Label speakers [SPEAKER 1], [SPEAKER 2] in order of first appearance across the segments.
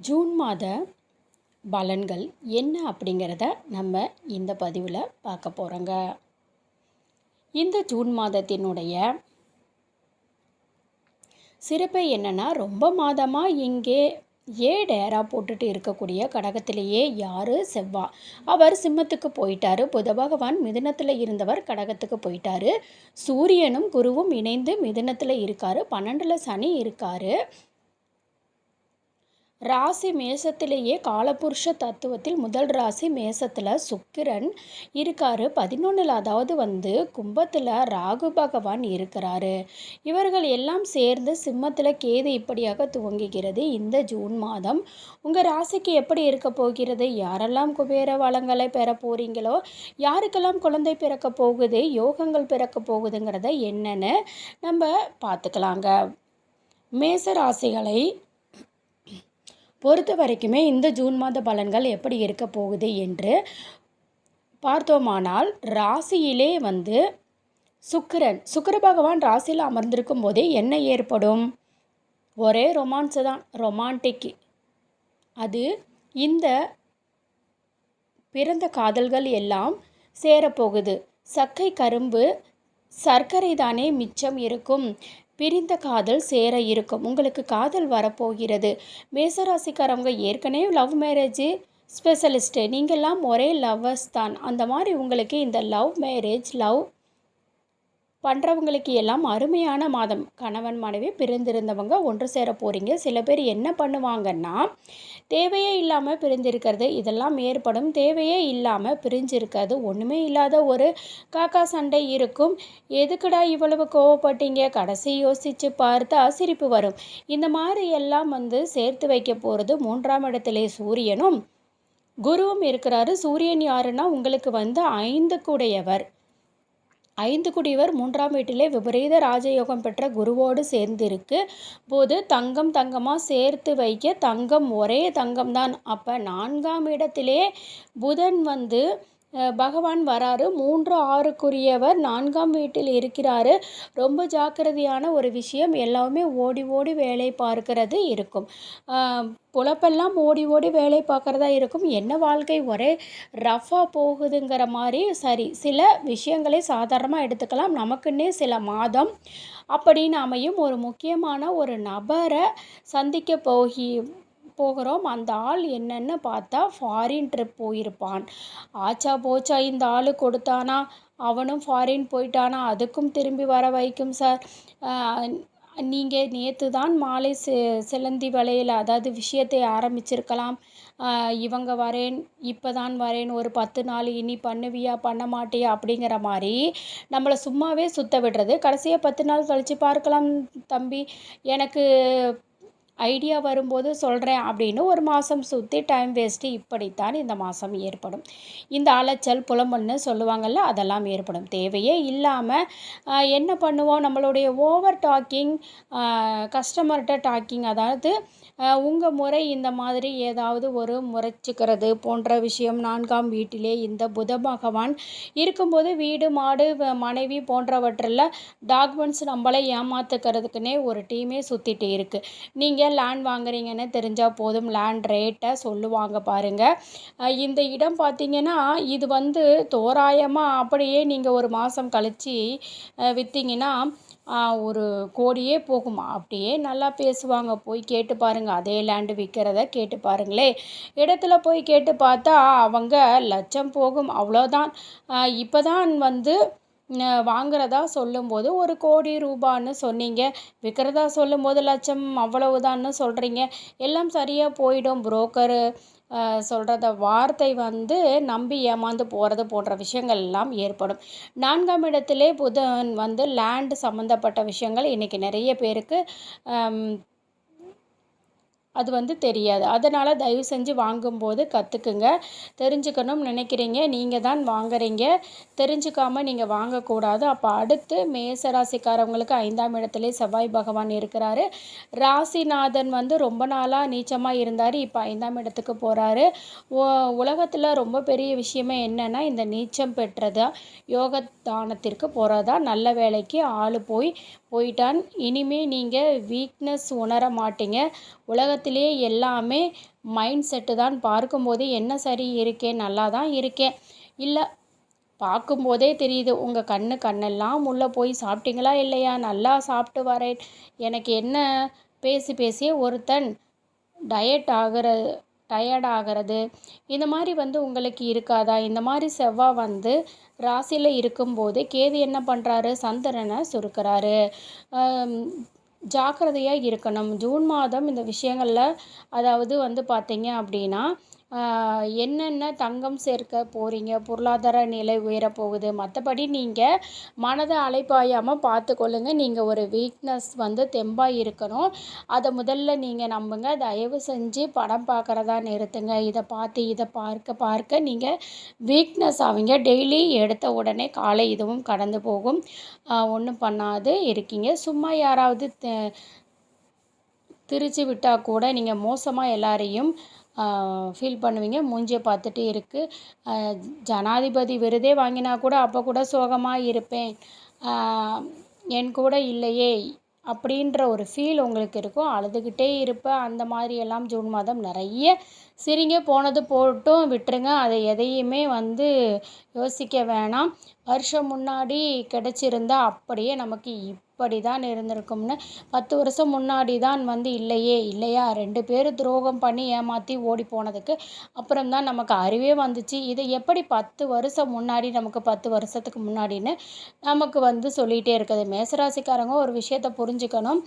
[SPEAKER 1] June மாத பலன்கள் என்ன அப்படிங்கிறத நம்ம இந்த பதிவில் பார்க்க போகிறோங்க இந்த ஜூன் மாதத்தினுடைய சிறப்பு என்னென்னா ரொம்ப மாதமாக இங்கே ஏ டேரா போட்டுட்டு இருக்கக்கூடிய கடகத்திலேயே யார்? செவ்வா. அவர் சிம்மத்துக்கு போயிட்டாரு. புத பகவான் மிதுனத்தில் இருந்தவர் கடகத்துக்கு போயிட்டாரு. சூரியனும் குருவும் இணைந்து மிதுனத்தில் இருக்கார். பன்னெண்டில் சனி இருக்கார். ராசி மேசத்திலேயே காலபுருஷ தத்துவத்தில் முதல் ராசி மேசத்தில் சுக்கிரன் இருக்காரு. பதினொன்றில் அதாவது வந்து கும்பத்தில் ராகு பகவான் இருக்கிறாரு. இவர்கள் எல்லாம் சேர்ந்து சிம்மத்தில் கேது இப்படியாக துவங்குகிறது. இந்த ஜூன் மாதம் உங்கள் ராசிக்கு எப்படி இருக்க போகிறது? யாரெல்லாம் குபேர வளங்களை பெற போகிறீங்களோ யாருக்கெல்லாம் குழந்தை பிறக்க போகுது யோகங்கள் பிறக்க போகுதுங்கிறத என்னென்னு நம்ம பார்த்துக்கலாங்க. மேச ராசிகளை பொறுத்த வரைக்குமே இந்த ஜூன் மாத பலன்கள் எப்படி இருக்க போகுது என்று பார்த்தோமானால் ராசியிலே வந்து சுக்கிரன் சுக்கிர பகவான் ராசியில் அமர்ந்திருக்கும் போதே என்ன ஏற்படும்? ஒரே ரொமான்ஸு தான் ரொமான்டிக் அது இந்த பிறந்த காதல்கள் எல்லாம் சேரப்போகுது. சக்கை கரும்பு சர்க்கரை தானே மிச்சம் இருக்கும். பிரிந்த காதல் சேர இருக்கும். உங்களுக்கு காதல் வரப்போகிறது. மேசராசிக்காரவங்க ஏற்கனவே லவ் மேரேஜு ஸ்பெஷலிஸ்ட்டு நீங்கள்லாம் ஒரே லவ்வர்ஸ் தான். அந்த மாதிரி உங்களுக்கு இந்த லவ் மேரேஜ் லவ் பண்ணுறவங்களுக்கு எல்லாம் அருமையான மாதம். கணவன் மனைவி பிரிந்திருந்தவங்க ஒன்று சேர போகிறீங்க சில பேர் என்ன பண்ணுவாங்கன்னா தேவையே இல்லாமல் பிரிந்திருக்கிறது இதெல்லாம் ஏற்படும். தேவையே இல்லாமல் பிரிஞ்சிருக்காது. ஒன்றுமே இல்லாத ஒரு காக்கா சண்டை இருக்கும். எதுக்குடா இவ்வளவு கோவப்பட்டீங்க? கடைசி யோசித்து பார்த்தா சிரிப்பு வரும். இந்த மாதிரி எல்லாம் வந்து சேர்த்து வைக்க போகிறது மூன்றாம் இடத்திலே சூரியனும் குருவும் இருக்கிறாரு. சூரியன் யாருன்னா உங்களுக்கு வந்து ஐந்து கூடையவர். ஐந்து குடிவர் மூன்றாம் வீட்டிலே விபரீத ராஜயோகம் பெற்ற குருவோடு சேர்ந்திருக்கு. போது தங்கம் தங்கமாக சேர்த்து வைக்க தங்கம் ஒரே தங்கம் தான் அப்போ நான்காம் இடத்திலே புதன் வந்து பகவான் வராரு. மூன்று ஆறுக்குரியவர் நான்காம் வீட்டில் இருக்கிறாரு. ரொம்ப ஜாக்கிரதையான ஒரு விஷயம். எல்லாமே ஓடி ஓடி வேலை பார்க்கிறது இருக்கும். புலப்பெல்லாம் ஓடி ஓடி வேலை பார்க்குறதா இருக்கும். என்ன வாழ்க்கை? ஒரே ரஃபாக போகுதுங்கிற மாதிரி. சரி சில விஷயங்களை சாதாரணமாக எடுத்துக்கலாம். நமக்குன்னே சில மாதம் அப்படின்னு அமையும் ஒரு முக்கியமான ஒரு நபரை சந்திக்க போகி போகிறோம். அந்த ஆள் என்னென்னு பார்த்தா ஃபாரின் ட்ரிப் போயிருப்பான். ஆச்சா போச்சா இந்த ஆள் கொடுத்தானா? அவனும் ஃபாரின் போயிட்டானா? அதுக்கும் திரும்பி வர வைக்கும் சார் நீங்கள் நேற்று தான் மாலை செ சிலந்தி வலையில் அதாவது விஷயத்தை ஆரம்பிச்சிருக்கலாம். இவங்க வரேன் இப்போ தான் வரேன் ஒரு பத்து நாள் இனி பண்ணுவியா பண்ண மாட்டியா அப்படிங்கிற மாதிரி நம்மளை சும்மாவே சுத்த விடுறது. கடைசியாக பத்து நாள் கழித்து பார்க்கலாம் தம்பி. எனக்கு ஐடியா வரும்போது சொல்கிறேன் அப்படின்னு ஒரு மாதம் சுற்றி டைம் வேஸ்ட்டு இப்படித்தான் இந்த மாதம் ஏற்படும். இந்த அலைச்சல் புலம்பல்னு சொல்லுவாங்கள்ல அதெல்லாம் ஏற்படும். தேவையே இல்லாமல் என்ன பண்ணுவோம்? நம்மளுடைய ஓவர் டாக்கிங் கஸ்டமர்கிட்ட டாக்கிங் அதாவது உங்கள் முறை இந்த மாதிரி ஏதாவது ஒரு முறைச்சிக்கிறது போன்ற விஷயம் நான்காம் வீட்டிலே இந்த புத பகவான் இருக்கும்போது வீடு மாடு மனைவி போன்றவற்றில் டாக்குமெண்ட்ஸ் நம்மளை ஏமாத்துக்கிறதுக்குனே ஒரு டீமே சுற்றிட்டு இருக்குது நீங்கள் லேண்ட் வாங்குறீங்கன்னு தெரிஞ்சால் போதும். லேண்ட் ரேட்டை சொல்லுவாங்க பாருங்கள் இந்த இடம் பார்த்தீங்கன்னா இது வந்து தோராயமாக அப்படியே நீங்கள் ஒரு மாதம் கழித்து விற்றீங்கன்னா ஒரு கோடியே போகுமா. அப்படியே நல்லா பேசுவாங்க. போய் கேட்டு பாருங்கள் அதே லேண்டு விற்கிறத கேட்டு பாருங்களே. இடத்துல போய் கேட்டு பார்த்தா அவங்க லட்சம் போகும். அவ்வளோதான் இப்போ தான் வந்து வாங்குறதா சொல்லும்போது ஒரு கோடி ரூபான்னு சொன்னீங்க. விற்கிறதா சொல்லும்போது லட்சம் அவ்வளவுதான்னு சொல்கிறீங்க எல்லாம் சரியாக போயிடும் புரோக்கரு. சொல்கிறத வார்த்தை வந்து நம்பி ஏமாந்து போகிறது போன்ற விஷயங்கள் எல்லாம் ஏற்படும். நான்காம் இடத்திலே புதன் வந்து லேண்ட் சம்மந்தப்பட்ட விஷயங்கள் இன்றைக்கி நிறைய பேருக்கு அது வந்து தெரியாது. அதனால் தயவு செஞ்சு வாங்கும்போது கற்றுக்குங்க தெரிஞ்சுக்கணும்னு நினைக்கிறீங்க. நீங்கள் தான் வாங்குறீங்க. தெரிஞ்சுக்காமல் நீங்கள் வாங்கக்கூடாது. அப்போ அடுத்து மேசராசிக்காரவங்களுக்கு ஐந்தாம் இடத்துலேயே செவ்வாய் பகவான் இருக்கிறாரு. ராசிநாதன் வந்து ரொம்ப நாளாக நீச்சமாக இருந்தார். இப்போ ஐந்தாம் இடத்துக்கு போகிறாரு உலகத்தில் ரொம்ப பெரிய விஷயமே என்னென்னா இந்த நீச்சம் பெற்றதா யோக தானத்திற்கு போகிறதா நல்ல வேலைக்கு ஆள் போய் போயிட்டான். இனிமே நீங்கள் வீக்னஸ் உணர மாட்டீங்க. உலக முகத்திலே எல்லாமே மைண்ட் செட்டு தான். பார்க்கும்போதே என்ன சரி இருக்கேன் நல்லா தான் இருக்கேன் இல்லை பார்க்கும்போதே தெரியுது உங்கள் கண்ணு கண்ணெல்லாம் உள்ளே போய் சாப்பிட்டீங்களா இல்லையா? நல்லா சாப்பிட்டு வரேன். எனக்கு என்ன? பேசி பேசியே ஒருத்தன் டயட் ஆகிற டயர்ட் ஆகிறது இந்த மாதிரி வந்து உங்களுக்கு இருக்காதா? இந்த மாதிரி செவ்வாய் வந்து ராசியில் இருக்கும்போது கேது என்ன பண்ணுறாரு சந்திரனை சுருக்கிறாரு. ஜாக்கிரதையாக இருக்கணும். ஜூன் மாதம் இந்த விஷயங்களில் அதாவது வந்து பார்த்தீங்க அப்படின்னா என்னென்ன தங்கம் சேர்க்க போகிறீங்க பொருளாதார நிலை உயரப் போகுது. மற்றபடி நீங்கள் மனதை அலைப்பாயாமல் பார்த்துக்கொள்ளுங்க. நீங்கள் ஒரு வீக்னஸ் வந்து தெம்பாக இருக்கணும். அதை முதல்ல நீங்கள் நம்புங்க. தயவு செஞ்சு படம் பார்க்குறதா நிறுத்துங்க. இதை பார்த்து இதை பார்க்க பார்க்க நீங்கள் வீக்னஸ் ஆவீங்க. டெய்லி எடுத்த உடனே காலை இதுவும் கடந்து போகும். ஒன்றும் பண்ணாது. இருக்கீங்க. சும்மா யாராவது திரிச்சு விட்டால் கூட நீங்கள் மோசமாக எல்லாரையும் ஃபீல் பண்ணுவீங்க. மூஞ்சியை பார்த்துட்டு இருக்குது ஜனாதிபதி விருதே வாங்கினா கூட அப்போ கூட சோகமாக இருப்பேன். என் கூட இல்லையே அப்படின்ற ஒரு ஃபீல் உங்களுக்கு இருக்கும். அழுதுகிட்டே இருப்பேன் அந்த மாதிரி எல்லாம் ஜூன் மாதம் நிறைய சிரிங்க போனது போட்டும் விட்டுருங்க. அதை எதையுமே வந்து யோசிக்க வேணாம். வருஷம் முன்னாடி கிடச்சிருந்தா அப்படியே நமக்கு இப் இப்படி தான் இருந்திருக்கும்னு பத்து வருஷம் முன்னாடி தான் வந்து இல்லையே இல்லையா? ரெண்டு பேர் துரோகம் பண்ணி ஏமாற்றி ஓடி போனதுக்கு அப்புறம் தான் நமக்கு அறிவே வந்துச்சு. இதை எப்படி பத்து வருஷம் முன்னாடி நமக்கு பத்து வருஷத்துக்கு முன்னாடின்னு நமக்கு வந்து சொல்லிகிட்டே இருக்குது. மேசராசிக்காரங்க ஒரு விஷயத்தை புரிஞ்சுக்கணும்.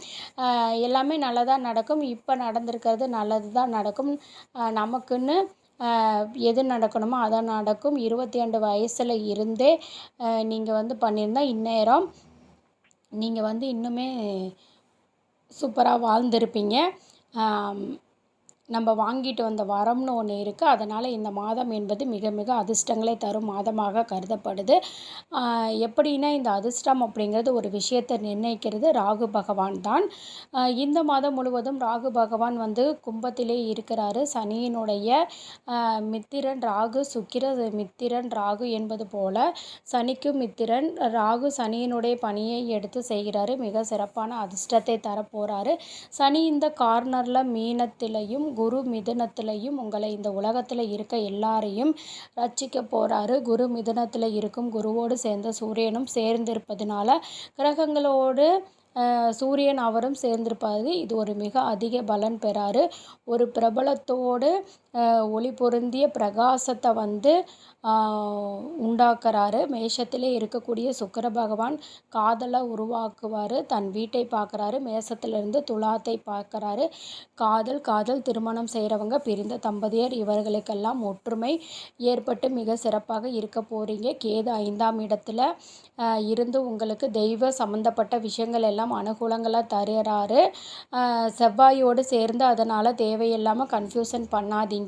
[SPEAKER 1] எல்லாமே நல்லதாக நடக்கும். இப்போ நடந்திருக்கிறது நல்லது தான் நடக்கும் நமக்குன்னு எது நடக்கணுமோ அதான் நடக்கும். இருபத்தி ரெண்டு வயசில் இருந்தே நீங்கள் வந்து பண்ணியிருந்தால் இந்நேரம் நீங்கள் வந்து இன்னுமே சூப்பராக வாழ்ந்திருப்பீங்க. நம்ம வாங்கிட்டு வந்த வரம்னு ஒன்று இருக்குது அதனால் இந்த மாதம் என்பது மிக மிக அதிர்ஷ்டங்களை தரும் மாதமாக கருதப்படுது. எப்படின்னா இந்த அதிர்ஷ்டம் அப்படிங்கிறது ஒரு விஷயத்தை நிர்ணயிக்கிறது ராகு பகவான் தான். இந்த மாதம் முழுவதும் ராகு பகவான் வந்து கும்பத்திலே இருக்கிறாரு. சனியினுடைய மித்திரன் ராகு சுக்கிர மித்திரன் ராகு என்பது போல சனிக்கு மித்திரன் ராகு சனியினுடைய பணியை எடுத்து செய்கிறாரு. மிக சிறப்பான அதிர்ஷ்டத்தை தரப்போகிறாரு சனி இந்த கார்னரில் மீனத்திலையும் குரு மிதுனத்துலேயும் உங்களை இந்த உலகத்தில் இருக்க எல்லாரையும் ரட்சிக்க போகிறாரு குரு மிதுனத்தில் இருக்கும் குருவோடு சேர்ந்த சூரியனும் சேர்ந்திருப்பதனால கிரகங்களோடு சூரியன் அவரும் சேர்ந்திருப்பாரு. இது ஒரு மிக அதிக பலன் பெறாரு. ஒரு பிரபலத்தோடு ஒளி பொருந்திய பிரகாசத்தை வந்து உண்டாக்குறாரு. மேஷத்திலே இருக்கக்கூடிய சுக்கர பகவான் காதலை உருவாக்குவார். தன் வீட்டை பார்க்குறாரு. மேசத்திலிருந்து துலாத்தை பார்க்குறாரு. காதல் காதல் திருமணம் செய்கிறவங்க பிரிந்த தம்பதியர் இவர்களுக்கெல்லாம் ஒற்றுமை ஏற்பட்டு மிக சிறப்பாக இருக்க போகிறீங்க கேது ஐந்தாம் இடத்துல இருந்து உங்களுக்கு தெய்வ சம்மந்தப்பட்ட விஷயங்கள் எல்லாம் அனுகூலங்களாக தருகிறாரு. செவ்வாயோடு சேர்ந்து அதனால் தேவையில்லாமல் கன்ஃபியூஷன் பண்ணாதீங்க.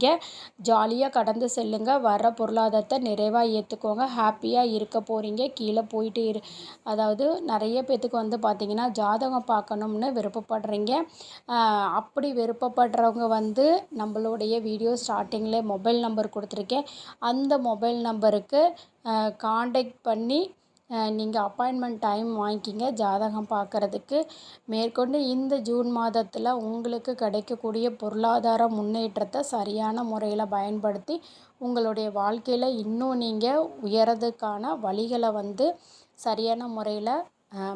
[SPEAKER 1] ஜாலியாக கடந்து செல்லுங்க. வர பொருளாதாரத்தை நிறைவாக ஏற்றுக்கோங்க ஹாப்பியாக இருக்க போகிறீங்க கீழே போயிட்டு இரு. அதாவது நிறைய பேர்த்துக்கு வந்து பார்த்திங்கன்னா ஜாதகம் பார்க்கணும்னு விருப்பப்படுறீங்க. அப்படி விருப்பப்படுறவங்க வந்து நம்மளுடைய வீடியோ ஸ்டார்டிங்கில் மொபைல் நம்பர் கொடுத்துருக்கேன். அந்த மொபைல் நம்பருக்கு காண்டாக்ட் பண்ணி நீங்கள் அப்பாயின்மெண்ட் டைம் வாங்கிக்கிங்க. ஜாதகம் பார்க்குறதுக்கு மேற்கொண்டு இந்த ஜூன் மாதத்தில் உங்களுக்கு கிடைக்கக்கூடிய பொருளாதார முன்னேற்றத்தை சரியான முறையில் பயன்படுத்தி உங்களுடைய வாழ்க்கையில் இன்னும் நீங்கள் உயரதுக்கான வழிகளை வந்து சரியான முறையில்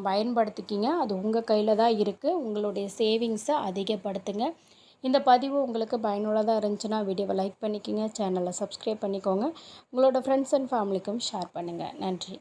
[SPEAKER 1] பயன்படுத்திக்கிங்க. அது உங்கள் கையில் தான் இருக்குது உங்களுடைய சேவிங்ஸை அதிகப்படுத்துங்க. இந்த பதிவு உங்களுக்கு பயனுள்ளதாக இருந்துச்சுன்னா வீடியோவை லைக் பண்ணிக்கோங்க. சேனலை சப்ஸ்கிரைப் பண்ணிக்கோங்க. உங்களோட ஃப்ரெண்ட்ஸ் அண்ட் ஃபேமிலிக்கும் ஷேர் பண்ணுங்கள் நன்றி.